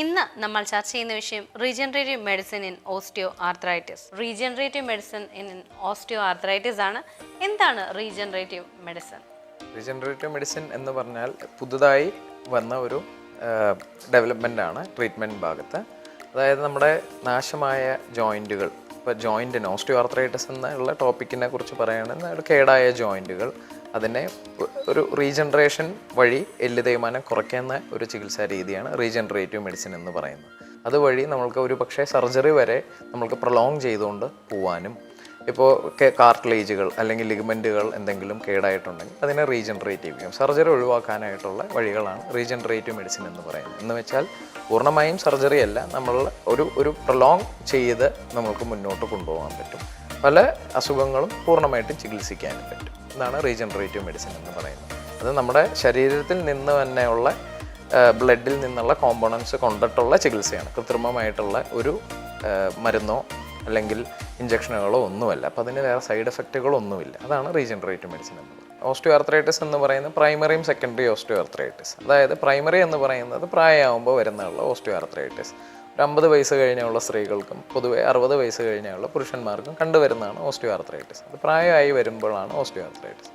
ഇന്ന് നമ്മൾ ചർച്ച ചെയ്യുന്ന വിഷയം regenerative medicine in osteoarthritis regenerative medicine in osteoarthritis ആണ്. എന്താണ് റീജനറേറ്റീവ് മെഡിസിൻ റീജനറേറ്റീവ് മെഡിസിൻ എന്ന് പറഞ്ഞാൽ പുതുതായി വന്ന ഒരു ഡെവലപ്മെന്റ് ആണ് ട്രീറ്റ്മെന്റ് ഭാഗത്ത്. അതായത് നമ്മുടെ നാശമായ ജോയിന്റുകൾ ഇപ്പോൾ ജോയിന്റിന് ഓസ്റ്റിയോ ആർത്രൈറ്റിസ് എന്നുള്ള ടോപ്പിക്കിനെ കുറിച്ച് പറയുകയാണെങ്കിൽ കേടായ ജോയിന്റുകൾ അതിനെ ഒരു റീജനറേഷൻ വഴി എല്ല് തേയ്മാനം കുറയ്ക്കുന്ന ഒരു ചികിത്സാ രീതിയാണ് റീജനറേറ്റീവ് മെഡിസിൻ എന്ന് പറയുന്നത്. അതുവഴി നമ്മൾക്ക് ഒരു പക്ഷേ സർജറി വരെ നമ്മൾക്ക് പ്രൊലോങ് ചെയ്തുകൊണ്ട് പോവാനും ഇപ്പോൾ കാർട്ടിലേജുകൾ അല്ലെങ്കിൽ ലിഗമെന്റുകൾ എന്തെങ്കിലും കേടായിട്ടുണ്ടെങ്കിൽ അതിനെ റീജനറേറ്റീവ് ചെയ്യും. സർജറി ഒഴിവാക്കാനായിട്ടുള്ള വഴികളാണ് റീജനറേറ്റീവ് മെഡിസിൻ എന്ന് പറയുന്നത്. എന്ന് വെച്ചാൽ പൂർണമായും സർജറി അല്ല നമ്മൾ ഒരു ഒരു പ്രൊലോങ് ചെയ്ത് നമുക്ക് മുന്നോട്ട് കൊണ്ടുപോകാൻ പറ്റും. പല അസുഖങ്ങളും പൂർണമായിട്ടും ചികിത്സിക്കാനും പറ്റും. ഇതാണ് റീജനറേറ്റീവ് മെഡിസിൻ എന്ന് പറയുന്നത്. അത് നമ്മുടെ ശരീരത്തിൽ നിന്ന് തന്നെയുള്ള ബ്ലഡിൽ നിന്നുള്ള കോമ്പോണൻസ് കൊണ്ടിട്ടുള്ള ചികിത്സയാണ്. കൃത്രിമമായിട്ടുള്ള ഒരു മരുന്നോ അല്ലെങ്കിൽ ഇഞ്ചക്ഷനുകളോ ഒന്നുമല്ല. അപ്പോൾ അതിന് വേറെ സൈഡ് എഫക്റ്റുകളൊന്നുമില്ല അതാണ് റീജനറേറ്റീവ് മെഡിസിൻ എന്ന് പറയുന്നത്. ഓസ്റ്റിയോ ആർത്രൈറ്റിസ് എന്ന് പറയുന്നത് പ്രൈമറിയും സെക്കൻഡറി ഓസ്റ്റിയോ ആർത്രൈറ്റിസ് അതായത് പ്രൈമറി എന്ന് പറയുന്നത് പ്രായമാകുമ്പോൾ വരുന്നുള്ള ഓസ്റ്റിയോ ആർത്രൈറ്റിസ് ഒരു അമ്പത് വയസ്സ് കഴിഞ്ഞുള്ള സ്ത്രീകൾക്കും പൊതുവെ അറുപത് വയസ്സ് കഴിഞ്ഞുള്ള പുരുഷന്മാർക്കും കണ്ടുവരുന്നതാണ് ഓസ്റ്റിയോ ആർത്രൈറ്റിസ് അത് പ്രായമായി വരുമ്പോഴാണ് ഓസ്റ്റിയോ ആർത്രൈറ്റിസ്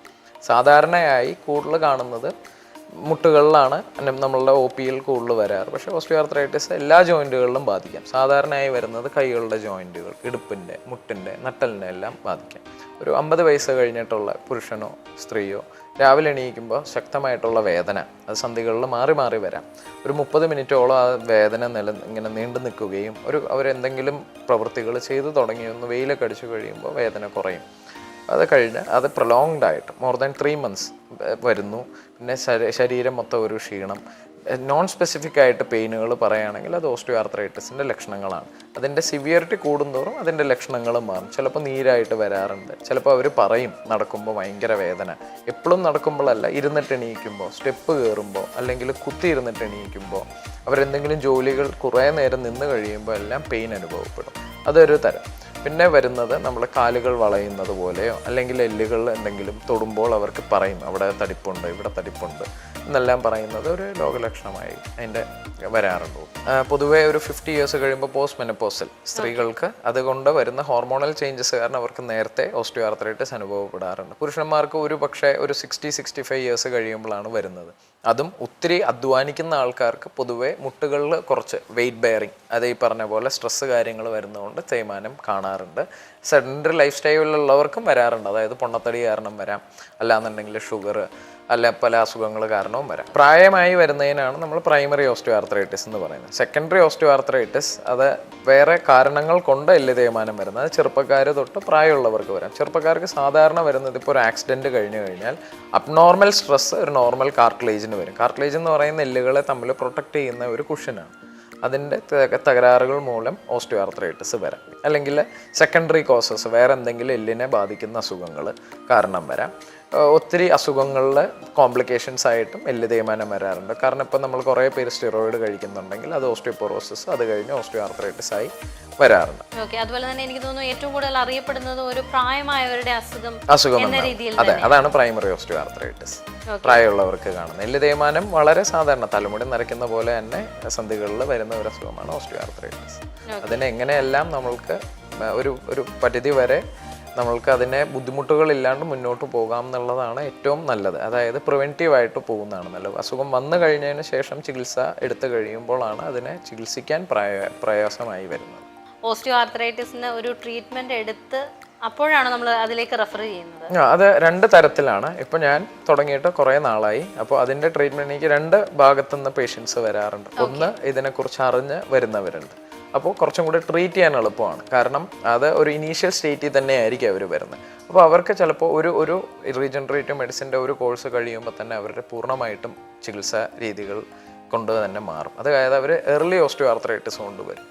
സാധാരണയായി കൂടുതൽ കാണുന്നത് മുട്ടുകളിലാണ് നമ്മളുടെ ഒ പിയിൽ കൂടുതൽ വരാറ്. പക്ഷേ ഓസ്റ്റിയോആർത്രൈറ്റിസ് എല്ലാ ജോയിന്റുകളിലും ബാധിക്കാം. സാധാരണയായി വരുന്നത് കൈകളുടെ ജോയിന്റുകൾ ഇടുപ്പിന്റെ മുട്ടിന്റെ നട്ടലിന്റെ എല്ലാം ബാധിക്കാം. ഒരു അമ്പത് വയസ്സ് കഴിഞ്ഞിട്ടുള്ള പുരുഷനോ സ്ത്രീയോ രാവിലെ എണീക്കുമ്പോൾ ശക്തമായിട്ടുള്ള വേദന. അത് സന്ധികളിൽ മാറി മാറി വരാം. ഒരു മുപ്പത് മിനിറ്റോളം ആ വേദന നില ഇങ്ങനെ നീണ്ടു നിൽക്കുകയും ഒരു അവരെന്തെങ്കിലും പ്രവൃത്തികൾ ചെയ്തു തുടങ്ങിയൊന്ന് വെയിലൊക്കെ അടിച്ചു കഴിയുമ്പോൾ വേദന കുറയും. അത് കഴിഞ്ഞ് അത് പ്രൊലോങ്ഡ് ആയിട്ട് മോർ ദാൻ ത്രീ മന്ത്സ് വരുന്നു. പിന്നെ ശരീരം മൊത്തം ഒരു ക്ഷീണം. നോൺ സ്പെസിഫിക് ആയിട്ട് പെയിനുകൾ പറയുകയാണെങ്കിൽ അത് ഓസ്റ്റിയോ ആർത്രൈറ്റിസിന്റെ ലക്ഷണങ്ങളാണ്. അതിന്റെ സിവിയറിറ്റി കൂടുന്തോറും അതിന്റെ ലക്ഷണങ്ങൾ മാറും. ചിലപ്പോൾ നീരായിട്ട് വരാറുണ്ട്. ചിലപ്പോൾ അവർ പറയും നടക്കുമ്പോൾ ഭയങ്കര വേദന. എപ്പോഴും നടക്കുമ്പോഴല്ല ഇരുന്നിട്ട് എണീക്കുമ്പോൾ സ്റ്റെപ്പ് കയറുമ്പോൾ അല്ലെങ്കിൽ കുത്തി ഇരുന്നിട്ട് എണീക്കുമ്പോൾ അവരെന്തെങ്കിലും ജോലികൾ കുറേ നേരം നിന്ന് കഴിയുമ്പോൾ എല്ലാം പെയിൻ അനുഭവപ്പെടും. അതൊരു തരം. പിന്നെ വരുന്നത് നമ്മൾ കാലുകൾ വളയുന്നത് പോലെയോ അല്ലെങ്കിൽ എല്ലുകൾ എന്തെങ്കിലും തൊടുമ്പോൾ അവർക്ക് പറയും അവിടെ തടിപ്പുണ്ട് ഇവിടെ തടിപ്പുണ്ട് എന്നെല്ലാം പറയുന്നത് ഒരു രോഗലക്ഷണമായി അതിന്റെ വരാറുണ്ട്. പൊതുവേ ഒരു ഫിഫ്റ്റി ഇയേഴ്സ് കഴിയുമ്പോൾ പോസ്റ്റ് മെനപ്പോസിൽ സ്ത്രീകൾക്ക് അതുകൊണ്ട് വരുന്ന ഹോർമോണൽ ചേഞ്ചസ് കാരണം അവർക്ക് നേരത്തെ ഓസ്റ്റിയോആർത്രൈറ്റിസ് അനുഭവപ്പെടാറുണ്ട്. പുരുഷന്മാർക്ക് ഒരു പക്ഷേ ഒരു സിക്സ്റ്റി സിക്സ്റ്റി ഫൈവ് ഇയേഴ്സ് കഴിയുമ്പോഴാണ് വരുന്നത്. അതും ഒത്തിരി അധ്വാനിക്കുന്ന ആൾക്കാർക്ക് പൊതുവേ മുട്ടുകളിൽ കുറച്ച് വെയിറ്റ് ബെയറിങ് അത് ഈ പറഞ്ഞ പോലെ സ്ട്രെസ് കാര്യങ്ങൾ വരുന്നതുകൊണ്ട് തേയ്മാനം കാണാറുണ്ട്. സെഡന്ററി ലൈഫ് സ്റ്റൈലിലുള്ളവർക്കും വരാറുണ്ട്. അതായത് പൊണ്ണത്തടി കാരണം വരാം. അല്ലാന്നുണ്ടെങ്കിൽ ഷുഗർ അല്ല പല അസുഖങ്ങൾ കാരണവും വരാം. പ്രായമായി വരുന്നതിനാണ് നമ്മൾ പ്രൈമറി ഓസ്റ്റിയോആർത്രൈറ്റിസ് എന്ന് പറയുന്നത്. സെക്കൻഡറി ഓസ്റ്റിയോആർത്രൈറ്റിസ് അത് വേറെ കാരണങ്ങൾ കൊണ്ട് എല്ല് തേയ്മാനം വരുന്നത്. അത് ചെറുപ്പക്കാർ തൊട്ട് പ്രായമുള്ളവർക്ക് വരാം. ചെറുപ്പക്കാർക്ക് സാധാരണ വരുന്നത് ഇപ്പോൾ ഒരു ആക്സിഡന്റ് കഴിഞ്ഞു കഴിഞ്ഞാൽ അബ്നോർമൽ സ്ട്രെസ് ഒരു നോർമൽ കാർട്ടിലേജിന് വരും. കാർട്ടിലേജ് എന്ന് പറയുന്ന എല്ലുകളെ തമ്മിൽ പ്രൊട്ടക്റ്റ് ചെയ്യുന്ന ഒരു കുഷനാണ് അതിന്റെ തകരാറുകൾ മൂലം ഓസ്റ്റിയോആർത്രൈറ്റിസ് വരാം. അല്ലെങ്കിൽ സെക്കൻഡറി കോസസ് വേറെ എന്തെങ്കിലും എല്ലിനെ ബാധിക്കുന്ന അസുഖങ്ങൾ കാരണം വരാം. ഒത്തിരി അസുഖങ്ങളിൽ കോംപ്ലിക്കേഷൻസ് ആയിട്ടും എല്ല് തേയ്മാനം വരാറുണ്ട്. കാരണം ഇപ്പം നമ്മൾ കുറേ പേര് സ്റ്റിറോയിഡ് കഴിക്കുന്നുണ്ടെങ്കിൽ അത് ഓസ്റ്റിയോപൊറോസിസ് അത് കഴിഞ്ഞ് ഓസ്റ്റിയോ ആർത്രൈറ്റിസ് ആയി വരാറുണ്ട്. ഓക്കെ അതുപോലെ തന്നെ എനിക്ക് തോന്നുന്നു ഏറ്റവും കൂടുതൽ അറിയപ്പെടുന്നത് ഒരു പ്രായമായവരുടെ അസുഖം അസുഖം അതെ അതാണ് പ്രൈമറി ഓസ്റ്റിയോ ആർത്രൈറ്റിസ് പ്രായമുള്ളവർക്ക് കാണുന്നത്. എല്ല് തേയ്മാനം വളരെ സാധാരണ തലമുടി നരയ്ക്കുന്ന പോലെ തന്നെ സന്ധികളിൽ വരുന്ന ഒരു അസുഖമാണ് ഓസ്റ്റിയോ ആർത്രൈറ്റിസ് അതിനെ എങ്ങനെയെല്ലാം നമ്മൾക്ക് ഒരു ഒരു പരിധി വരെ നമ്മൾക്ക് അതിനെ ബുദ്ധിമുട്ടുകളില്ലാണ്ട് മുന്നോട്ട് പോകാം എന്നുള്ളതാണ് ഏറ്റവും നല്ലത്. അതായത് പ്രിവെന്റീവ് ആയിട്ട് പോകുന്നതാണ് നല്ലത്. അസുഖം വന്നു കഴിഞ്ഞതിന് ശേഷം ചികിത്സ എടുത്തു കഴിയുമ്പോഴാണ് അതിനെ ചികിത്സിക്കാൻ പ്രയ പ്രയാസമായി വരുന്നത്. ഓസ്റ്റിയോ ആർത്രൈറ്റിസിന് ഒരു ട്രീറ്റ്മെന്റ് എടുത്ത് അപ്പോഴാണ് നമ്മൾ അതിലേക്ക് റെഫർ ചെയ്യുന്നത്. ആ, അത് രണ്ട് തരത്തിലാണ്. ഇപ്പോൾ ഞാൻ തുടങ്ങിയിട്ട് കുറേ നാളായി. അപ്പോൾ അതിന്റെ ട്രീറ്റ്മെന്റ് എനിക്ക് രണ്ട് ഭാഗത്തുനിന്ന് പേഷ്യൻസ് വരാറുണ്ട്. ഒന്ന് ഇതിനെക്കുറിച്ച് അറിഞ്ഞ് വരുന്നവരുണ്ട്. അപ്പോൾ കുറച്ചും കൂടി ട്രീറ്റ് ചെയ്യാൻ എളുപ്പമാണ്. കാരണം അത് ഒരു ഇനീഷ്യൽ സ്റ്റേറ്റിൽ തന്നെ ആയിരിക്കും അവർ വരുന്നത്. അപ്പോൾ അവർക്ക് ചിലപ്പോൾ ഒരു ഒരു റീജനറേറ്റീവ് മെഡിസിന്റെ ഒരു കോഴ്സ് കഴിയുമ്പോൾ തന്നെ അവരുടെ പൂർണമായിട്ടും ചികിത്സാ രീതികൾ കൊണ്ട് തന്നെ മാറും. അതായത് അവർ എർലി ഓസ്റ്റിയോ ആർത്രൈറ്റിസ് കൊണ്ടുവരും.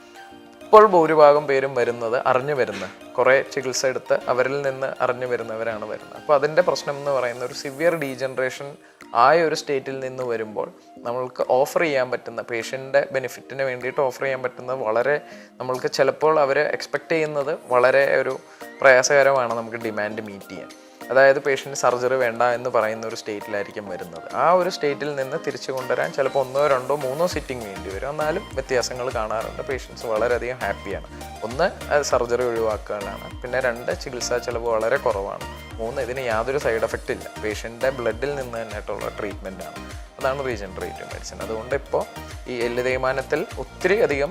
ഇപ്പോൾ ഭൂരിഭാഗം പേരും വരുന്നത് അറിഞ്ഞു വരുന്ന കുറേ ചികിത്സ എടുത്ത് അവരിൽ നിന്ന് അറിഞ്ഞു വരുന്നവരാണ് വരുന്നത്. അപ്പോൾ അതിന്റെ പ്രശ്നം എന്ന് പറയുന്ന ഒരു സിവിയർ ഡീജനറേഷൻ ആയ ഒരു സ്റ്റേറ്റിൽ നിന്ന് വരുമ്പോൾ നമ്മൾക്ക് ഓഫർ ചെയ്യാൻ പറ്റുന്ന പേഷ്യന്റെ ബെനിഫിറ്റിന് വേണ്ടിയിട്ട് ഓഫർ ചെയ്യാൻ പറ്റുന്ന വളരെ നമ്മൾക്ക് ചിലപ്പോൾ അവർ എക്സ്പെക്റ്റ് ചെയ്യുന്നത് വളരെ ഒരു പ്രയാസകരമാണ് നമുക്ക് ഡിമാൻഡ് മീറ്റ് ചെയ്യാൻ. അതായത് പേഷ്യന്റ് സർജറി വേണ്ട എന്ന് പറയുന്ന ഒരു സ്റ്റേറ്റിലായിരിക്കും വരുന്നത്. ആ ഒരു സ്റ്റേറ്റിൽ നിന്ന് തിരിച്ചു കൊണ്ടുവരാൻ ചിലപ്പോൾ ഒന്നോ രണ്ടോ മൂന്നോ സിറ്റിംഗ് വേണ്ടി വരും. എന്നാലും വ്യത്യാസങ്ങൾ കാണാറുണ്ട്. പേഷ്യൻസ് വളരെയധികം ഹാപ്പിയാണ് ഒന്ന് സർജറി ഒഴിവാക്കാനാണ് പിന്നെ രണ്ട് ചികിത്സാ ചിലവ് വളരെ കുറവാണ്. മൂന്ന് ഇതിന് യാതൊരു സൈഡ് എഫക്റ്റ് ഇല്ല. പേഷ്യന്റെ ബ്ലഡിൽ നിന്ന് തന്നെയായിട്ടുള്ള ട്രീറ്റ്മെന്റ് ആണ്. അതാണ് റീജനറേറ്റീവ് മെഡിസിൻ അതുകൊണ്ട് ഇപ്പോൾ ഈ എല്ല് തേയ്മാനത്തിൽ ഒത്തിരി അധികം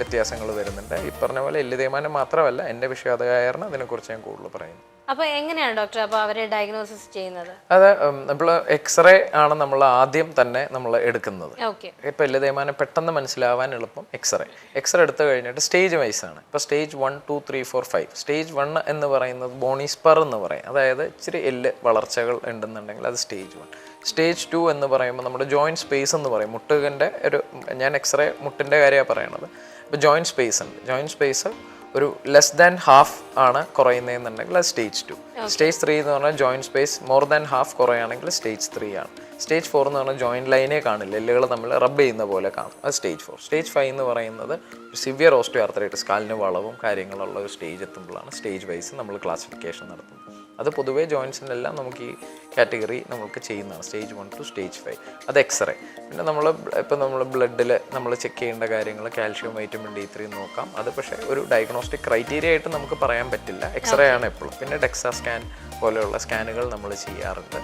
വ്യത്യാസങ്ങൾ വരുന്നുണ്ട്. ഈ പറഞ്ഞ പോലെ എല്ല് തേയ്മാനം മാത്രമല്ല എന്റെ വിഷയം അതായിരുന്നു അതിനെക്കുറിച്ച് ഞാൻ കൂടുതൽ പറയുന്നു. അപ്പൊ എങ്ങനെയാണ് ഡോക്ടർ അപ്പോൾ അവരെ ഡയഗ്നോസിസ് ചെയ്യുന്നത്? അത് നമ്മൾ എക്സ്റേ ആണ് നമ്മൾ ആദ്യം തന്നെ നമ്മൾ എടുക്കുന്നത്. ഓക്കെ ഇപ്പം എല്ല് തേയ്മാനം പെട്ടെന്ന് മനസ്സിലാവാൻ എളുപ്പം എക്സ്റേ എക്സ്റേ എടുത്തു കഴിഞ്ഞിട്ട് സ്റ്റേജ് വൈസ് ആണ്. ഇപ്പോൾ stage one two three four five stage one എന്ന് പറയുന്നത് ബോണിസ്പർ എന്ന് പറയും. അതായത് ഇച്ചിരി എല്ല് വളർച്ചകൾ ഉണ്ടെന്നുണ്ടെങ്കിൽ അത് സ്റ്റേജ് വൺ സ്റ്റേജ് ടു എന്ന് പറയുമ്പോൾ നമ്മുടെ ജോയിന്റ് സ്പേസ് എന്ന് പറയും. മുട്ടുകന്റെ ഒരു ഞാൻ എക്സ്റേ മുട്ടിന്റെ കാര്യമാണ് പറയണത്. ഇപ്പോൾ ജോയിന്റ് സ്പേസ് ഉണ്ട്. ജോയിന്റ് സ്പേസ് ഒരു ലെസ് ദാൻ ഹാഫ് ആണ് കുറയുന്നതെന്നുണ്ടെങ്കിൽ അത് സ്റ്റേജ് ടു സ്റ്റേജ് ത്രീ എന്ന് പറഞ്ഞാൽ joint space more than half കുറയുകയാണെങ്കിൽ സ്റ്റേജ് ത്രീ ആണ്. സ്റ്റേജ് ഫോർ എന്ന് പറഞ്ഞാൽ ജോയിന്റ് ലൈനേ കാണില്ല. എല്ലുകൾ നമ്മൾ റബ്ബ് ചെയ്യുന്ന പോലെ കാണും. അത് സ്റ്റേജ് ഫോർ സ്റ്റേജ് ഫൈവ് എന്ന് പറയുന്നത് സിവിയർ ഓസ്റ്റോ ആർത്തറൈറ്റിസ് കാലിന് വളവും കാര്യങ്ങളുള്ള ഒരു സ്റ്റേജ് എത്തുമ്പോഴാണ് സ്റ്റേജ് വൈസ് നമ്മൾ ക്ലാസിഫിക്കേഷൻ നടത്തുന്നത്. അത് പൊതുവേ ജോയിൻസിനെല്ലാം നമുക്ക് ഈ കാറ്റഗറി നമുക്ക് ചെയ്യുന്നതാണ്. Stage one two stage five. അത് എക്സ്റേ പിന്നെ നമ്മൾ ഇപ്പം നമ്മൾ ബ്ലഡിൽ നമ്മൾ ചെക്ക് ചെയ്യേണ്ട കാര്യങ്ങൾ കാൽഷ്യം വൈറ്റമിൻ ഡി ത്രീ നോക്കാം. അത് പക്ഷേ ഒരു ഡയഗ്നോസ്റ്റിക് ക്രൈറ്റീരിയ ആയിട്ട് നമുക്ക് പറയാൻ പറ്റില്ല. എക്സ്റേ ആണ് എപ്പോഴും. പിന്നെ ഡെക്സാ സ്കാൻ പോലെയുള്ള സ്കാനുകൾ നമ്മൾ ചെയ്യാറുണ്ട്.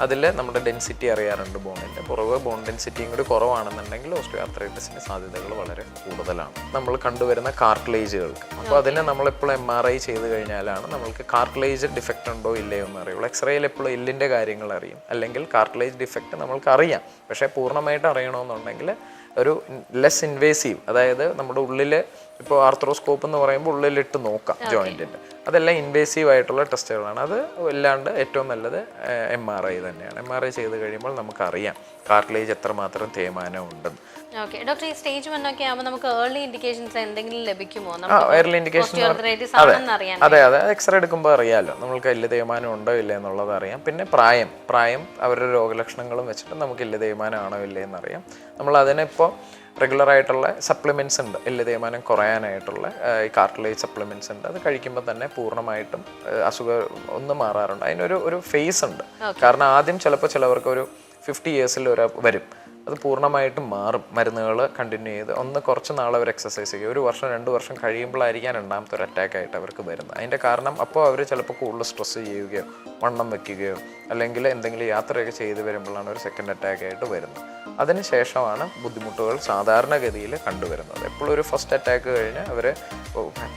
അതിൽ നമ്മുടെ ഡെൻസിറ്റി അറിയാറുണ്ട് ബോണിന്റെ പുറകെ ബോൺ ഡെൻസിറ്റിയും കൂടി കുറവാണെന്നുണ്ടെങ്കിൽ ഓസ്റ്റിയോ ആർത്രൈറ്റിസിന് സാധ്യതകൾ വളരെ കൂടുതലാണ്. നമ്മൾ കണ്ടുവരുന്ന കാർട്ടിലേജുകൾക്ക് അപ്പോൾ അതിനെ നമ്മളെപ്പോഴും എം ആർ ഐ ചെയ്ത് കഴിഞ്ഞാലാണ് നമ്മൾക്ക് കാർട്ടിലേജ് ഡിഫക്റ്റ് ഉണ്ടോ ഇല്ലയോ എന്ന് അറിയുള്ളൂ. എക്സ്റേയിൽ എപ്പോഴും എല്ലിന്റെ കാര്യങ്ങൾ അറിയും. അല്ലെങ്കിൽ കാർട്ടിലേജ് ഡിഫക്റ്റ് നമ്മൾക്ക് അറിയാം. പക്ഷേ പൂർണമായിട്ട് അറിയണമെന്നുണ്ടെങ്കിൽ ഒരു ലെസ് ഇൻവേസീവ് അതായത് നമ്മുടെ ഉള്ളിൽ ഇപ്പോൾ ആർത്രോസ്കോപ്പ് എന്ന് പറയുമ്പോൾ ഉള്ളിലിട്ട് നോക്കാം ജോയിന്റിന്റെ അതെല്ലാം ഇൻവേസീവ് ആയിട്ടുള്ള ടെസ്റ്റുകളാണ്. അത് അല്ലാണ്ട് ഏറ്റവും നല്ലത് എം ആർ ഐ തന്നെയാണ്. എം ആർ ഐ ചെയ്ത് കഴിയുമ്പോൾ നമുക്കറിയാം കാർട്ടിലേജ് എത്രമാത്രം തേയ്മാനം ഉണ്ടെന്ന്. ഓക്കെ. ഡോക്ടർ ഈ സ്റ്റേജ് വൺ ഒക്കെ ആകുമ്പോൾ നമുക്ക് ഏർലി ഇൻഡിക്കേഷൻസ് എന്തെങ്കിലും ലഭിക്കുമോ? ഏർലി ഇൻഡിക്കേഷൻ അതെ. അതെ എക്സ്റേ എടുക്കുമ്പോൾ അറിയാമല്ലോ നമ്മൾക്ക് എല്ല് തേയ്മാനം ഉണ്ടോ ഇല്ല എന്നുള്ളത് അറിയാം. പിന്നെ പ്രായം. പ്രായം അവരുടെ രോഗലക്ഷണങ്ങളും വെച്ചിട്ട് നമുക്ക് എല്ല് തേയ്മാനം ആണോ ഇല്ലേ എന്നറിയാം. നമ്മൾ അതിനിപ്പോൾ റെഗുലർ ആയിട്ടുള്ള സപ്ലിമെന്റ്സ് ഉണ്ട്. എല്ല് തേയ്മാനം കുറയാനായിട്ടുള്ള ഈ കാർട്ടിലേജ് സപ്ലിമെന്റ്സ് ഉണ്ട്. അത് കഴിക്കുമ്പോൾ തന്നെ പൂർണമായിട്ടും അസുഖം ഒന്ന് മാറാറുണ്ട്. അതിനൊരു ഒരു ഫേസ് ഉണ്ട്. കാരണം ആദ്യം ചിലപ്പോൾ ചിലവർക്ക് ഒരു ഫിഫ്റ്റി ഇയേഴ്സിൽ ഒരു വരും. അത് പൂർണമായിട്ടും മാറും. മരുന്നുകൾ കണ്ടിന്യൂ ചെയ്ത് ഒന്ന് കുറച്ച് നാൾ അവർ എക്സസൈസ് ചെയ്യും. ഒരു വർഷം രണ്ട് വർഷം കഴിയുമ്പോഴായിരിക്കാം രണ്ടാമത്തെ ഒരു അറ്റാക്ക് ആയിട്ട് അവർക്ക് വരുന്നത്. അതിന്റെ കാരണം അപ്പോൾ അവർ ചിലപ്പോൾ കൂടുതൽ സ്ട്രെസ് ചെയ്യുകയോ വണ്ണം വെക്കുകയോ അല്ലെങ്കിൽ എന്തെങ്കിലും യാത്രയൊക്കെ ചെയ്ത് വരുമ്പോഴാണ് ഒരു സെക്കൻഡ് അറ്റാക്ക് ആയിട്ട് വരുന്നത്. അതിന് ശേഷമാണ് ബുദ്ധിമുട്ടുകൾ സാധാരണഗതിയിൽ കണ്ടുവരുന്നത്. എപ്പോഴും ഒരു ഫസ്റ്റ് അറ്റാക്ക് കഴിഞ്ഞ് അവർ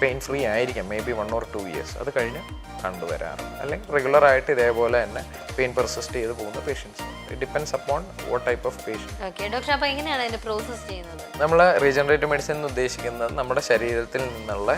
പെയിൻ ഫ്രീ ആയിരിക്കാം. Maybe one or two years അത് കഴിഞ്ഞ് കണ്ടുവരാറുണ്ട്. അല്ലെങ്കിൽ റെഗുലറായിട്ട് ഇതേപോലെ തന്നെ പെയിൻ പെർസിസ്റ്റ് ചെയ്ത് പോകുന്ന patients it depends upon what type of patient okay doctor അപ്പോൾ എങ്ങനെയാണ് അതിന്റെ പ്രോസസ്സ് ചെയ്യുന്നത്? നമ്മൾ റീജനറേറ്റീവ് മെഡിസിൻ എന്ന് ഉദ്ദേശിക്കുന്നത് നമ്മുടെ ശരീരത്തിൽ നിന്നുള്ള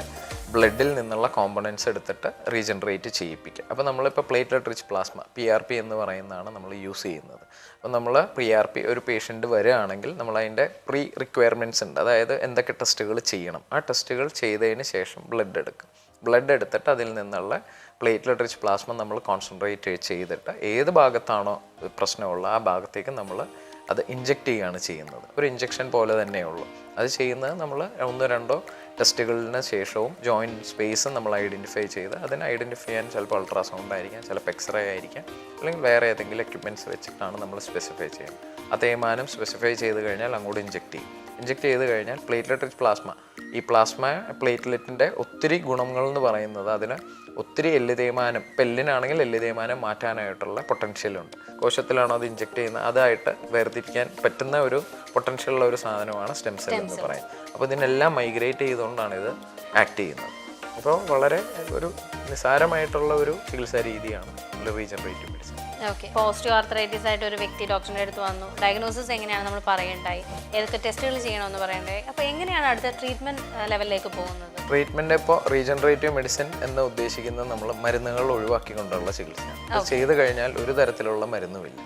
ബ്ലഡിൽ നിന്നുള്ള കോമ്പണൻസ് എടുത്തിട്ട് റീജനറേറ്റ് ചെയ്യിപ്പിക്കുക. അപ്പോൾ നമ്മളിപ്പോൾ platelet rich plasma P R P എന്ന് പറയുന്നതാണ് നമ്മൾ യൂസ് ചെയ്യുന്നത്. അപ്പോൾ നമ്മൾ പി ആർ പി ഒരു പേഷ്യന്റ് വരികയാണെങ്കിൽ നമ്മൾ അതിന്റെ പ്രീ റിക്വയർമെന്റ്സ് ഉണ്ട്. അതായത് എന്തൊക്കെ ടെസ്റ്റുകൾ ചെയ്യണം. ആ ടെസ്റ്റുകൾ ചെയ്തതിന് ശേഷം ബ്ലഡ് എടുക്കും ബ്ലഡ് എടുത്തിട്ട് അതിൽ നിന്നുള്ള പ്ലേറ്റ്ലെറ്റ് റിച്ച് പ്ലാസ്മ നമ്മൾ കോൺസെൻട്രേറ്റ് ചെയ്തിട്ട് ഏത് ഭാഗത്താണോ പ്രശ്നമുള്ള ആ ഭാഗത്തേക്ക് നമ്മൾ അത് ഇഞ്ചെക്റ്റ് ചെയ്യുകയാണ് ചെയ്യുന്നത്. ഒരു ഇഞ്ചെക്ഷൻ പോലെ തന്നെയുള്ളൂ അത് ചെയ്യുന്നത് നമ്മൾ ഒന്നോ രണ്ടോ ടെസ്റ്റുകളിന് ശേഷവും ജോയിന്റ് സ്പേസും നമ്മൾ ഐഡന്റിഫൈ ചെയ്ത് അതിനെ ഐഡന്റിഫൈ ചെയ്യാൻ ചിലപ്പോൾ അൾട്രാസൗണ്ട് ആയിരിക്കാം ചിലപ്പോൾ എക്സ്റേ ആയിരിക്കാം അല്ലെങ്കിൽ വേറെ ഏതെങ്കിലും എക്യുപ്മെന്റ്സ് വെച്ചിട്ടാണ് നമ്മൾ സ്പെസിഫൈ ചെയ്യുന്നത്. ആ സ്പെസിഫൈ ചെയ്ത് കഴിഞ്ഞാൽ അങ്ങോട്ട് ഇഞ്ചെക്ട് ചെയ്യും. ഇഞ്ചെക്ട് ചെയ്ത് കഴിഞ്ഞാൽ പ്ലേറ്റ്ലെറ്റ് റിച്ച് പ്ലാസ്മ ഈ പ്ലാസ്മ പ്ലേറ്റ്ലെറ്റിന്റെ ഒത്തിരി ഗുണങ്ങൾ എന്ന് പറയുന്നത് അതിന് ഒത്തിരി എല്ല് തേയ്മാനം പെല്ലിനാണെങ്കിൽ എല്ല് തേയ്മാനം മാറ്റാനായിട്ടുള്ള പൊട്ടൻഷ്യലുണ്ട് കോശത്തിലാണോ അത് ഇഞ്ചെക്ട് ചെയ്യുന്നത്? അതായിട്ട് വേർതിരിക്കാൻ പറ്റുന്ന ഒരു പൊട്ടൻഷ്യലുള്ള ഒരു സാധനമാണ് സ്റ്റെം സെൽ എന്ന് പറയുന്നത്. അപ്പോൾ ഇതിനെല്ലാം മൈഗ്രേറ്റ് ചെയ്തുകൊണ്ടാണ് ഇത് ആക്ട് ചെയ്യുന്നത്. അപ്പോൾ വളരെ ഒരു നിസാരമായിട്ടുള്ള ഒരു ചികിത്സാ രീതിയാണ് റീജനറേറ്റീവ് ഓക്കെ ആർത്രൈറ്റിസ് ആയിട്ട് ഒരു വ്യക്തി ഡോക്ടറിന്റെ അടുത്ത് വന്നു. ഡയഗ്നോസിസ് എങ്ങനെയാണ് നമ്മൾ പറയണ്ടായി ഏതൊക്കെ ടെസ്റ്റുകൾ ചെയ്യണമെന്ന് പറയണ്ടേ അപ്പോൾ എങ്ങനെയാണ് അടുത്ത ട്രീറ്റ്മെന്റ് ലെവലിലേക്ക് പോകുന്നത്? ട്രീറ്റ്മെന്റ് ഇപ്പോൾ റീജനറേറ്റീവ് മെഡിസിൻ എന്ന് ഉദ്ദേശിക്കുന്നത് നമ്മൾ മരുന്നുകൾ ഒഴിവാക്കിക്കൊണ്ടുള്ള ചികിത്സ അത് ചെയ്തു കഴിഞ്ഞാൽ ഒരു തരത്തിലുള്ള മരുന്നുമില്ല.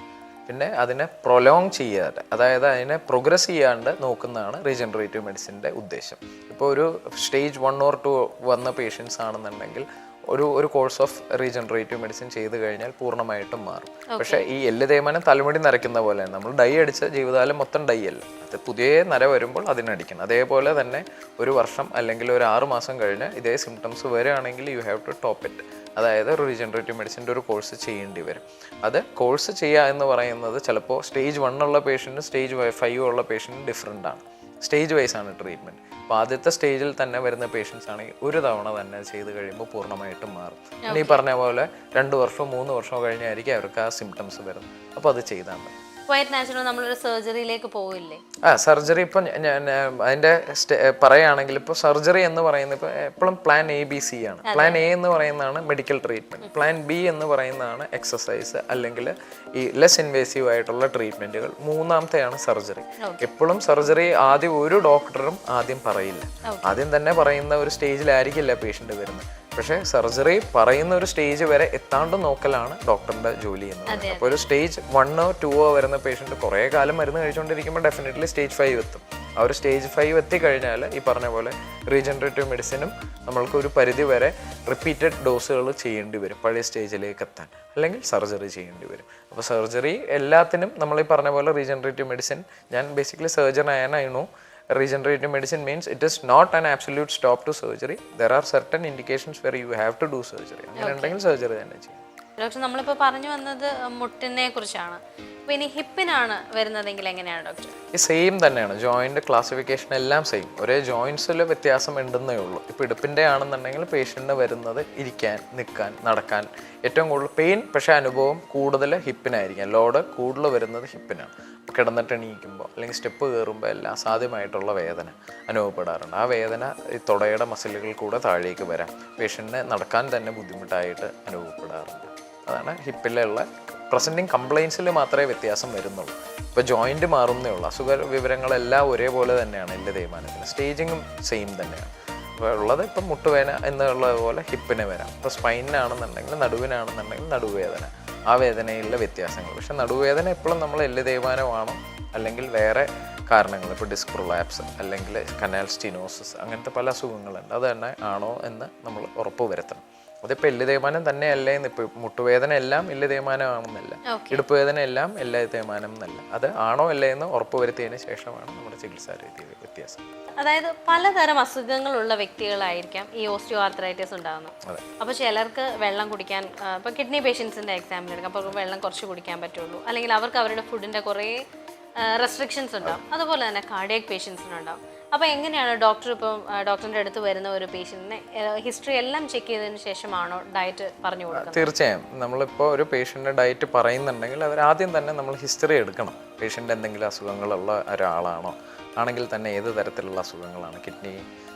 പിന്നെ അതിനെ പ്രൊലോങ് ചെയ്യാതെ അതായത് അതിനെ പ്രോഗ്രസ് ചെയ്യാണ്ട് നോക്കുന്നതാണ് റീജനറേറ്റീവ് മെഡിസിന്റെ ഉദ്ദേശം. ഇപ്പോൾ ഒരു സ്റ്റേജ് വൺ ഓർ ടു വന്ന പേഷ്യൻസ് ആണെന്നുണ്ടെങ്കിൽ ഒരു ഒരു കോഴ്സ് ഓഫ് റീജനറേറ്റീവ് മെഡിസിൻ ചെയ്ത് കഴിഞ്ഞാൽ പൂർണമായിട്ടും മാറും. പക്ഷേ ഈ എല്ല് തേയ്മാനം തലമുടി നരയ്ക്കുന്ന പോലെ നമ്മൾ ഡൈ അടിച്ച ജീവിതകാലം മൊത്തം ഡൈ അല്ല. അത് പുതിയ നര വരുമ്പോൾ അതിനടിക്കണം അതേപോലെ തന്നെ ഒരു വർഷം അല്ലെങ്കിൽ ഒരു ആറ് മാസം കഴിഞ്ഞ് ഇതേ സിംറ്റംസ് വരികയാണെങ്കിൽ you have to top it അതായത് റീജനറേറ്റീവ് മെഡിസിന്റെ ഒരു കോഴ്സ് ചെയ്യേണ്ടി വരും. അത് കോഴ്സ് ചെയ്യുക എന്ന് പറയുന്നത് ചിലപ്പോൾ സ്റ്റേജ് വൺ ഉള്ള പേഷ്യന്റും സ്റ്റേജ് ഫൈവ് ഉള്ള പേഷ്യന്റും ഡിഫറെന്റ് ആണ്. സ്റ്റേജ് വൈസ് ആണ് ട്രീറ്റ്മെന്റ്. അപ്പോൾ ആദ്യത്തെ സ്റ്റേജിൽ തന്നെ വരുന്ന പേഷ്യൻസ് ആണെങ്കിൽ ഒരു തവണ തന്നെ ചെയ്ത് കഴിയുമ്പോൾ പൂർണമായിട്ടും മാറും. പിന്നെ ഈ പറഞ്ഞ പോലെ രണ്ട് വർഷമോ മൂന്ന് വർഷമോ കഴിഞ്ഞായിരിക്കും അവർക്ക് ആ സിംറ്റംസ് വരുന്നത്. അപ്പോൾ അത് ചെയ്താൽ മതി. ക്വയറ്റ് നാച്ചുറൽ നമ്മളൊരു സർജറിയിലേക്ക് പോവില്ലേ? ആ സർജറി ഇപ്പം അതിന്റെ പറയുകയാണെങ്കിൽ ഇപ്പോൾ സർജറി എന്ന് പറയുന്നത് ഇപ്പോൾ എപ്പോഴും പ്ലാൻ എ ബി സി ആണ്. പ്ലാൻ എ എന്ന് പറയുന്നതാണ് മെഡിക്കൽ ട്രീറ്റ്മെന്റ് പ്ലാൻ ബി എന്ന് പറയുന്നതാണ് എക്സസൈസ് അല്ലെങ്കിൽ ഈ ലെസ് ഇൻവേസീവ് ആയിട്ടുള്ള ട്രീറ്റ്മെന്റുകൾ മൂന്നാമത്തെയാണ് സർജറി എപ്പോഴും സർജറി ആദ്യം ഒരു ഡോക്ടറും ആദ്യം പറയില്ല. ആദ്യം തന്നെ പറയുന്ന ഒരു സ്റ്റേജിലായിരിക്കില്ല പേഷ്യന്റ് വരുന്നത്. പക്ഷേ സർജറി പറയുന്ന ഒരു സ്റ്റേജ് വരെ എത്താണ്ട് നോക്കലാണ് ഡോക്ടറിന്റെ ജോലി എന്ന് പറയുന്നത് അപ്പോൾ ഒരു സ്റ്റേജ് വണ്ണോ ടുവോ വരുന്ന പേഷ്യന്റ് കുറേ കാലം മരുന്ന് കഴിച്ചുകൊണ്ടിരിക്കുമ്പോൾ ഡെഫിനറ്റ്ലി സ്റ്റേജ് ഫൈവ് എത്തും. ആ ഒരു സ്റ്റേജ് ഫൈവ് എത്തിക്കഴിഞ്ഞാൽ ഈ പറഞ്ഞ പോലെ റീജനറേറ്റീവ് മെഡിസിനും നമ്മൾക്ക് ഒരു പരിധി വരെ റിപ്പീറ്റഡ് ഡോസുകൾ ചെയ്യേണ്ടി വരും പഴയ സ്റ്റേജിലേക്ക് എത്താൻ. അല്ലെങ്കിൽ സർജറി ചെയ്യേണ്ടി വരും. അപ്പോൾ സർജറി എല്ലാത്തിനും നമ്മൾ ഈ പറഞ്ഞ പോലെ റീജനറേറ്റീവ് മെഡിസിൻ ഞാൻ ബേസിക്കലി സർജൻ ആയനായിരുന്നു regenerative medicine means it is not an absolute stop to surgery. There are certain indications where you have to do surgery. അങ്ങനെ ഉണ്ടെങ്കിൽ സർജറി തന്നെ ചെയ്യും. ഡോക്ടർ നമ്മളിപ്പോൾ പറഞ്ഞു വന്നത് മുട്ടിനെ കുറിച്ചാണ് അപ്പോൾ ഇനി ഹിപ്പിനാണ് വരുന്നതെങ്കിൽ എങ്ങനെയാണ് ഡോക്ടർ? ഈ സെയിം തന്നെയാണ്. ജോയിന്റ് ക്ലാസിഫിക്കേഷൻ എല്ലാം സെയിം ഒരേ ജോയിൻസിൽ വ്യത്യാസം ഉണ്ടെന്നേ ഉള്ളൂ. ഇപ്പോൾ ഇടുപ്പിന്റെ ആണെന്നുണ്ടെങ്കിൽ പേഷ്യന്റിന് വരുന്നത് ഇരിക്കാൻ നിൽക്കാൻ നടക്കാൻ ഏറ്റവും കൂടുതൽ പെയിൻ പക്ഷേ അനുഭവം കൂടുതൽ ഹിപ്പിനായിരിക്കാം. ലോഡ് കൂടുതൽ വരുന്നത് ഹിപ്പിനാണ്. കിടന്നിട്ട് എണീക്കുമ്പോൾ അല്ലെങ്കിൽ സ്റ്റെപ്പ് കയറുമ്പോൾ എല്ലാം അസാധ്യമായിട്ടുള്ള വേദന അനുഭവപ്പെടാറുണ്ട്. ആ വേദന ഈ തുടയുടെ മസിലുകൾ കൂടെ താഴേക്ക് വരാം. പേഷ്യന്റിന് നടക്കാൻ തന്നെ ബുദ്ധിമുട്ടായിട്ട് അനുഭവപ്പെടാറുണ്ട്. അതാണ് ഹിപ്പിലുള്ള പ്രസന്റിങ് കംപ്ലയിൻസിൽ മാത്രമേ വ്യത്യാസം വരുന്നുള്ളൂ. ഇപ്പോൾ ജോയിന്റ് മാറുന്നേ ഉള്ളൂ. അസുഖ വിവരങ്ങളെല്ലാം ഒരേപോലെ തന്നെയാണ് എല്ലാ തേയ്മാനത്തിന്. സ്റ്റേജിങ്ങും സെയിം തന്നെയാണ്. അപ്പോൾ ഉള്ളത് ഇപ്പം മുട്ടുവേദന എന്നുള്ളത് പോലെ ഹിപ്പിന് വരാം. ഇപ്പോൾ സ്പൈനാണെന്നുണ്ടെങ്കിൽ നടുവിനാണെന്നുണ്ടെങ്കിൽ നടുവേദന. ആ വേദനയിലെ വ്യത്യാസങ്ങൾ. പക്ഷെ നടുവേദന എപ്പോഴും നമ്മൾ എല്ല് തേയ്മാനമാണ്. അല്ലെങ്കിൽ വേറെ കാരണങ്ങൾ ഇപ്പോൾ ഡിസ്ക് പ്രൊലാപ്സ് അല്ലെങ്കിൽ കനാൽ സ്റ്റിനോസിസ് അങ്ങനത്തെ പല അസുഖങ്ങളുണ്ട്. അത് തന്നെ ആണോ എന്ന് നമ്മൾ ഉറപ്പ് വരുത്തണം. അതിപ്പോൾ എല്ല് തേയ്മാനം തന്നെയല്ലേ എന്ന് ഇപ്പൊ മുട്ടുവേദന എല്ലാം എല്ല് തേയ്മാനമാണെന്നല്ല. ഇടുപ്പ് വേദന എല്ലാം എല്ലാ തേയ്മാനം എന്നല്ല അത് ആണോ അല്ലേ എന്ന് ഉറപ്പ് വരുത്തിയതിന് ശേഷമാണ് നമ്മുടെ ചികിത്സാ രീതി വ്യത്യാസം. അതായത് പലതരം അസുഖങ്ങളുള്ള വ്യക്തികളായിരിക്കാം ഈ ഓസ്റ്റിയോ ആർത്രൈറ്റിസ് ഉണ്ടാകുന്നത് അപ്പൊ അപ്പോൾ ചിലർക്ക് വെള്ളം കുടിക്കാൻ ഇപ്പോൾ കിഡ്നി പേഷ്യൻസിന്റെ എക്സാമ്പിൾ എടുക്കാം അപ്പോൾ വെള്ളം കുറച്ച് കുടിക്കാൻ പറ്റുള്ളൂ. അല്ലെങ്കിൽ അവർക്ക് അവരുടെ ഫുഡിന്റെ കുറേ റെസ്ട്രിക്ഷൻസ് ഉണ്ടാവും. അതുപോലെ തന്നെ കാർഡിയക് പേഷ്യൻസിനുണ്ടാവും അപ്പോൾ എങ്ങനെയാണ് ഡോക്ടർ ഇപ്പം ഡോക്ടറിന്റെ അടുത്ത് വരുന്ന ഒരു പേഷ്യന്റിനെ ഹിസ്റ്ററി എല്ലാം ചെക്ക് ചെയ്തതിന് ശേഷമാണോ ഡയറ്റ് പറഞ്ഞു കൊടുക്കുന്നത്? തീർച്ചയായും. നമ്മളിപ്പോൾ ഒരു പേഷ്യന്റെ ഡയറ്റ് പറയുന്നുണ്ടെങ്കിൽ അവർ ആദ്യം തന്നെ നമ്മൾ ഹിസ്റ്ററി എടുക്കണം. പേഷ്യന്റ് എന്തെങ്കിലും അസുഖങ്ങളുള്ള ഒരാളാണോ? ആണെങ്കിൽ തന്നെ ഏത് തരത്തിലുള്ള അസുഖങ്ങളാണ്? കിഡ്നി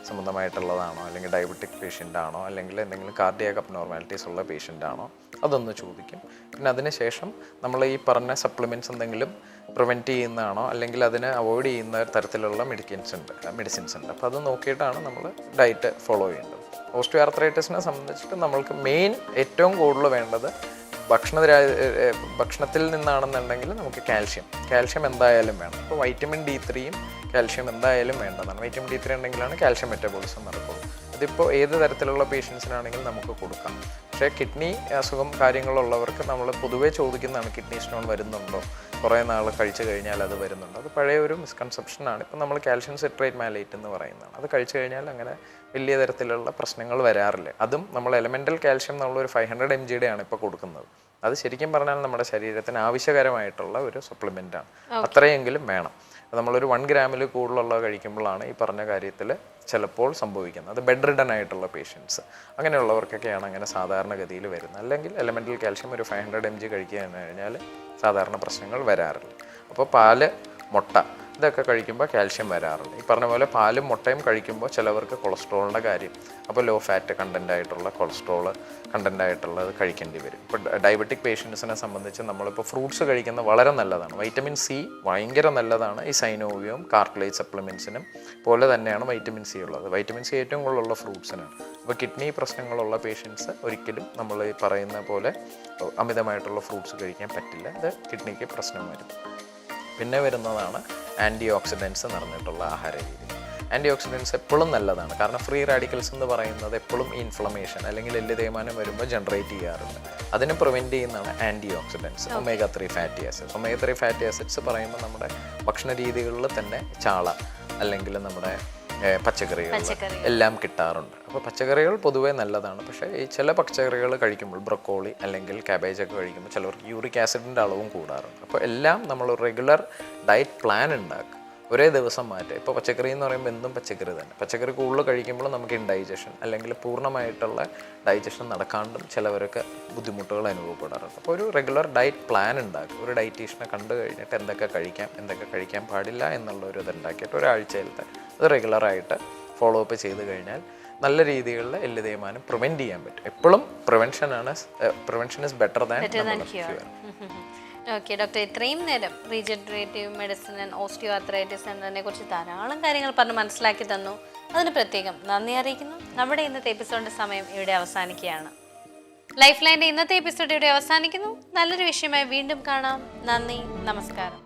സംബന്ധമായിട്ടുള്ളതാണോ? അല്ലെങ്കിൽ ഡയബറ്റിക് പേഷ്യന്റ് ആണോ? അല്ലെങ്കിൽ എന്തെങ്കിലും കാർഡിയാക് അബ്നോർമാലിറ്റീസ് ഉള്ള പേഷ്യന്റ് ആണോ? അതൊന്ന് ചോദിക്കും. പിന്നെ അതിനുശേഷം നമ്മൾ ഈ പറഞ്ഞ സപ്ലിമെന്റ്സ് എന്തെങ്കിലും പ്രിവെന്റ് ചെയ്യുന്നതാണോ? അല്ലെങ്കിൽ അതിനെ അവോയ്ഡ് ചെയ്യുന്ന തരത്തിലുള്ള മെഡിക്കൻസ് ഉണ്ട് മെഡിസിൻസ് ഉണ്ട്. അപ്പോൾ അത് നോക്കിയിട്ടാണ് നമ്മൾ ഡയറ്റ് ഫോളോ ചെയ്യേണ്ടത്. ഓസ്റ്റിയോ ആർത്രൈറ്റിസിനെ സംബന്ധിച്ചിട്ട് നമ്മൾക്ക് മെയിൻ ഏറ്റവും കൂടുതൽ വേണ്ടത് ഭക്ഷണ ഭക്ഷണത്തിൽ നിന്നാണെന്നുണ്ടെങ്കിൽ നമുക്ക് കാൽഷ്യം. കാൽഷ്യം എന്തായാലും വേണം. അപ്പോൾ വൈറ്റമിൻ ഡി ത്രീയും കാൽഷ്യം എന്തായാലും വേണ്ടതാണ്. വൈറ്റമിൻ ഡി ത്രീ ഉണ്ടെങ്കിലാണ് കാൽഷ്യം മെറ്റബോളിസം നടക്കുള്ളൂ. ഇതിപ്പോൾ ഏത് തരത്തിലുള്ള പേഷ്യൻസിനാണെങ്കിലും നമുക്ക് കൊടുക്കാം. പക്ഷേ കിഡ്നി അസുഖം കാര്യങ്ങളുള്ളവർക്ക് നമ്മൾ പൊതുവേ ചോദിക്കുന്നതാണ് കിഡ്നി സ്റ്റോൺ വരുന്നുണ്ടോ? കുറേ നാൾ കഴിച്ചു കഴിഞ്ഞാൽ അത് വരുന്നുണ്ടോ? അത് പഴയ ഒരു മിസ്കൺസെപ്ഷനാണ് ഇപ്പം നമ്മൾ കാൽഷ്യം സിട്രേറ്റ് മാലേറ്റ് എന്ന് പറയുന്നതാണ്. അത് കഴിച്ചു കഴിഞ്ഞാൽ അങ്ങനെ വലിയ തരത്തിലുള്ള പ്രശ്നങ്ങൾ വരാറില്ല. അതും നമ്മൾ എലമെന്റൽ കാൽഷ്യം നമ്മളൊരു ഫൈവ് ഹൺഡ്രഡ് എം ജിയുടെ ആണ് ഇപ്പോൾ കൊടുക്കുന്നത്. അത് ശരിക്കും പറഞ്ഞാൽ നമ്മുടെ ശരീരത്തിന് ആവശ്യകരമായിട്ടുള്ള ഒരു സപ്ലിമെന്റ് ആണ്. അത്രയെങ്കിലും വേണം. നമ്മളൊരു വൺ ഗ്രാമിൽ കൂടുതലുള്ള കഴിക്കുമ്പോഴാണ് ഈ പറഞ്ഞ കാര്യത്തിൽ ചിലപ്പോൾ സംഭവിക്കുന്നത്. അത് ബെഡ് റിഡൻ ആയിട്ടുള്ള പേഷ്യൻസ് അങ്ങനെയുള്ളവർക്കൊക്കെയാണ് അങ്ങനെ സാധാരണഗതിയിൽ വരുന്നത്. അല്ലെങ്കിൽ എലമെന്റൽ കാൽഷ്യം ഒരു ഫൈവ് ഹൺഡ്രഡ് എം ജി കഴിക്കുക എന്ന് കഴിഞ്ഞാൽ സാധാരണ പ്രശ്നങ്ങൾ വരാറില്ല. അപ്പോൾ പാൽ മുട്ട ഇതൊക്കെ കഴിക്കുമ്പോൾ കാൽഷ്യം വരാറുണ്ട്. ഈ പറഞ്ഞ പോലെ പാലും മുട്ടയും കഴിക്കുമ്പോൾ ചിലവർക്ക് കൊളസ്ട്രോളിന്റെ കാര്യം. അപ്പോൾ ലോ ഫാറ്റ് കണ്ടന്റ് ആയിട്ടുള്ള കൊളസ്ട്രോൾ കണ്ടന്റ് ആയിട്ടുള്ളത് കഴിക്കേണ്ടി വരും. ഇപ്പോൾ ഡയബറ്റിക് പേഷ്യൻസിനെ സംബന്ധിച്ച് നമ്മളിപ്പോൾ ഫ്രൂട്ട്സ് കഴിക്കുന്നത് വളരെ നല്ലതാണ്. വൈറ്റമിൻ സി ഭയങ്കര നല്ലതാണ്. ഈ സൈനോവിയവും കാർട്ടിലേജ് സപ്ലിമെന്റ്സിനും പോലെ തന്നെയാണ് വൈറ്റമിൻ സി ഉള്ളത്. വൈറ്റമിൻ സി ഏറ്റവും കൂടുതലുള്ള ഫ്രൂട്ട്സിനാണ് അപ്പോൾ കിഡ്നി പ്രശ്നങ്ങളുള്ള പേഷ്യൻസ് ഒരിക്കലും നമ്മൾ ഈ പറയുന്ന പോലെ അമിതമായിട്ടുള്ള ഫ്രൂട്ട്സ് കഴിക്കാൻ പറ്റില്ല. അത് കിഡ്നിക്ക് പ്രശ്നം വരും. പിന്നെ വരുന്നതാണ് ആന്റി ഓക്സിഡൻസ് നിറഞ്ഞിട്ടുള്ള ആഹാര രീതി. ആന്റി ഓക്സിഡൻസ് എപ്പോഴും നല്ലതാണ്. കാരണം ഫ്രീ റാഡിക്കൽസ് എന്ന് പറയുന്നത് എപ്പോഴും ഇൻഫ്ലമേഷൻ അല്ലെങ്കിൽ എല്ല് തേയ്മാനം വരുമ്പോൾ ജനറേറ്റ് ചെയ്യാറുണ്ട്. അതിനെ പ്രിവെന്റ് ചെയ്യുന്നതാണ് antioxidants omega three fatty acids omega three fatty acids പറയുമ്പോൾ നമ്മുടെ ഭക്ഷണ രീതികളിൽ തന്നെ ചാള അല്ലെങ്കിൽ നമ്മുടെ പച്ചക്കറികൾ എല്ലാം കിട്ടാറുണ്ട്. അപ്പോൾ പച്ചക്കറികൾ പൊതുവേ നല്ലതാണ്. പക്ഷേ ഈ ചില പച്ചക്കറികൾ കഴിക്കുമ്പോൾ ബ്രക്കോളി അല്ലെങ്കിൽ കാബേജ് ഒക്കെ കഴിക്കുമ്പോൾ ചിലവർക്ക് യൂറിക് ആസിഡിന്റെ അളവും കൂടാറുണ്ട്. അപ്പോൾ എല്ലാം നമ്മൾ റെഗുലർ ഡയറ്റ് പ്ലാൻ ഉണ്ടാക്കുക. ഒരേ ദിവസം മാറ്റുക ഇപ്പോൾ പച്ചക്കറി എന്ന് പറയുമ്പോൾ എന്തും പച്ചക്കറി തന്നെ. പച്ചക്കറി കൂടുതൽ കഴിക്കുമ്പോൾ നമുക്ക് ഇൻഡൈജഷൻ അല്ലെങ്കിൽ പൂർണമായിട്ടുള്ള ഡൈജഷൻ നടക്കാണ്ടും ചിലവരൊക്കെ ബുദ്ധിമുട്ടുകൾ അനുഭവപ്പെടാറുണ്ട്. അപ്പോൾ ഒരു റെഗുലർ ഡയറ്റ് പ്ലാൻ ഉണ്ടാക്കുക. ഒരു ഡയറ്റീഷനെ കണ്ടു കഴിഞ്ഞിട്ട് എന്തൊക്കെ കഴിക്കാം എന്തൊക്കെ കഴിക്കാൻ പാടില്ല എന്നുള്ള ഒരു ഇത് ഉണ്ടാക്കിയിട്ട് ഒരാഴ്ചയിലത്തെ അത് റെഗുലറായിട്ട് ഫോളോ അപ്പ് ചെയ്ത് കഴിഞ്ഞാൽ നല്ല രീതിയിലുള്ള എല്ല് തേയ്മാനം പ്രിവെന്റ് ചെയ്യാൻ പറ്റും. എപ്പോഴും പ്രിവെൻഷനാണ് prevention is better than cure okay doctor ഇത്രയും നേരം regenerative medicine and osteoarthritis എന്നതിനെ കുറിച്ച് ധാരാളം കാര്യങ്ങൾ പറഞ്ഞ് മനസ്സിലാക്കി തന്നു. അതിന് പ്രത്യേകം നന്ദി അറിയിക്കുന്നു. നമ്മുടെ ഇന്നത്തെ എപ്പിസോഡിന്റെ സമയം ഇവിടെ അവസാനിക്കുകയാണ്. ലൈഫ് ലൈന്റെ ഇന്നത്തെ എപ്പിസോഡ് ഇവിടെ അവസാനിക്കുന്നു. നല്ലൊരു വിഷയമായി വീണ്ടും കാണാം. നന്ദി നമസ്കാരം.